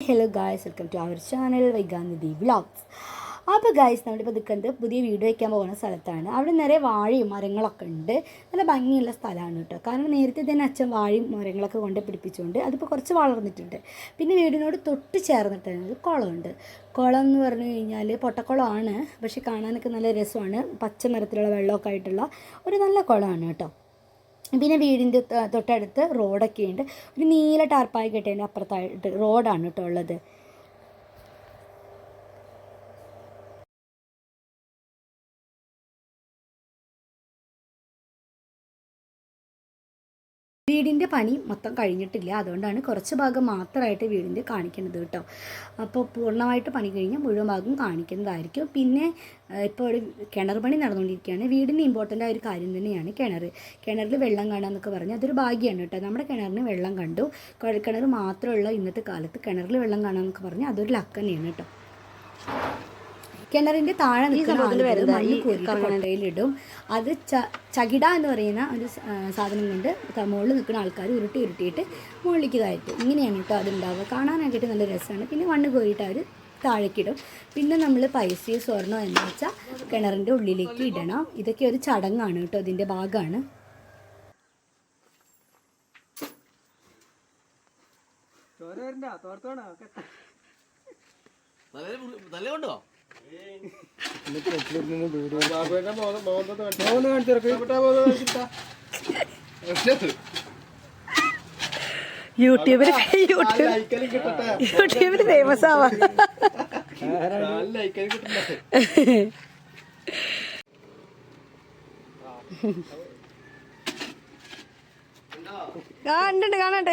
Hello guys welcome to our channel Vaiganidhi vlogs അപ്പോൾ guys നമ്മളിപ്പോൾ നിൽക്കുന്നത് പുതിയ വീട് വയ്ക്കാൻ പോകുന്ന സ്ഥലത്താണ്. അവിടെ നിറയെ വാഴയും മരങ്ങളൊക്കെ ഉണ്ട്. നല്ല ഭംഗിയുള്ള സ്ഥലമാണ് കേട്ടോ. കാരണം നേരത്തെ തന്നെ അച്ഛൻ വാഴയും മരങ്ങളൊക്കെ കൊണ്ട് പിടിപ്പിച്ചുകൊണ്ട് അതിപ്പോൾ കുറച്ച് വളർന്നിട്ടുണ്ട്. പിന്നെ വീടിനോട് തൊട്ട് ചേർന്നിട്ടാണ് ഒരു കുളമുണ്ട്. കുളം എന്ന് പറഞ്ഞു കഴിഞ്ഞാൽ പൊട്ടക്കുളമാണ്. പക്ഷേ കാണാനൊക്കെ നല്ല രസമാണ്. പച്ച നിറത്തിലുള്ള വെള്ളമൊക്കെ ആയിട്ടുള്ള ഒരു നല്ല കുളമാണ് കേട്ടോ. പിന്നെ വീടിന്റെ തൊട്ടടുത്ത് റോഡൊക്കെ ഉണ്ട് ഒരു നീല ടാർപ്പായി കെട്ടിയതിന്റെ അപ്പുറത്തായിട്ട് റോഡാണ് കേട്ടോ ഉള്ളത്. വീടിന്റെ പണി മൊത്തം കഴിഞ്ഞിട്ടില്ല. അതുകൊണ്ടാണ് കുറച്ച് ഭാഗം മാത്രമായിട്ട് വീടിന്റെ കാണിക്കുന്നത് കേട്ടോ. അപ്പോൾ പൂർണമായിട്ട് പണി കഴിഞ്ഞാൽ മുഴുവൻ ഭാഗം കാണിക്കുന്നതായിരിക്കും. പിന്നെ ഇപ്പോൾ ഒരു കിണർ പണി നടന്നുകൊണ്ടിരിക്കുകയാണ്. വീടിന് ഇമ്പോർട്ടന്റ് ആയ ഒരു കാര്യം തന്നെയാണ് കിണർ. കിണറിൽ വെള്ളം കാണുക എന്നൊക്കെ പറഞ്ഞാൽ അതൊരു ഭാഗ്യമാണ് കേട്ടോ. നമ്മുടെ കിണറിന് വെള്ളം കണ്ടു. കുഴൽക്കിണർ മാത്രമുള്ള ഇന്നത്തെ കാലത്ത് കിണറിൽ വെള്ളം കാണുക എന്നൊക്കെ പറഞ്ഞാൽ അതൊരു ലക്ക് തന്നെയാണ് കേട്ടോ. കിണറിന്റെ താഴെ നിൽക്കുന്ന ആളുകൾ മണ്ണ് കോരിയിട്ട് കൊട്ടയിലിടും. അത് ച ചകിട എന്ന് പറയുന്ന ഒരു സാധനം കൊണ്ട് മുകളിൽ നിൽക്കുന്ന ആൾക്കാർ ഉരുട്ടി ഉരുട്ടിയിട്ട് മുകളിലേക്ക് കയറ്റും. ഇങ്ങനെയാണ് കേട്ടോ അതുണ്ടാവുക. കാണാനായിട്ട് നല്ല രസമാണ്. പിന്നെ മണ്ണ് കോരിയിട്ട് അവർ താഴേക്കിടും. പിന്നെ നമ്മൾ പൈസയും സ്വർണോ എന്ന് വെച്ചാൽ കിണറിന്റെ ഉള്ളിലേക്ക് ഇടണം. ഇതൊക്കെ ഒരു ചടങ്ങാണ് കേട്ടോ. അതിന്റെ ഭാഗമാണ്. നല്ല കൊണ്ടോ യൂട്യൂബിൽ യൂട്യൂബ് യൂട്യൂബിൽ ഫേമസ് ആവാ. കാണണ്ട് കാണണ്ട്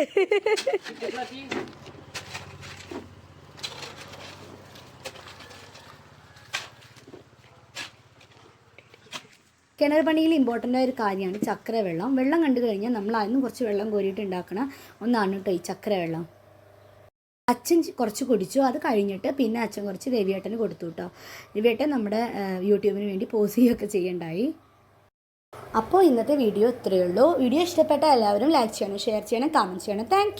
കിണർ പണിയിൽ ഇമ്പോർട്ടന്റ് ആയ ഒരു കാര്യമാണ് ചക്രവെള്ളം. വെള്ളം കണ്ടു കഴിഞ്ഞാൽ നമ്മൾ അതിന് കുറച്ച് വെള്ളം കോരിയിട്ട് ഉണ്ടാക്കണ ഒന്നാണ് കേട്ടോ ഈ ചക്രവെള്ളം. അച്ഛൻ ചി- കുറച്ച് കുടിച്ചു അത് കഴിഞ്ഞിട്ട് പിന്നെ അച്ഛൻ കുറച്ച് രവിയേട്ടന് കൊടുത്തു കേട്ടോ. രവിയേട്ടൻ നമ്മുടെ യൂട്യൂബിന് വേണ്ടി പോസ് ചെയ്യുകയൊക്കെ ചെയ്യണ്ടായി. അപ്പോൾ ഇന്നത്തെ വീഡിയോ ഇത്രയേ ഉള്ളൂ. വീഡിയോ ഇഷ്ടപ്പെട്ട എല്ലാവരും ലൈക്ക് ചെയ്യണം ഷെയർ ചെയ്യണം കമന്റ് ചെയ്യണം. താങ്ക്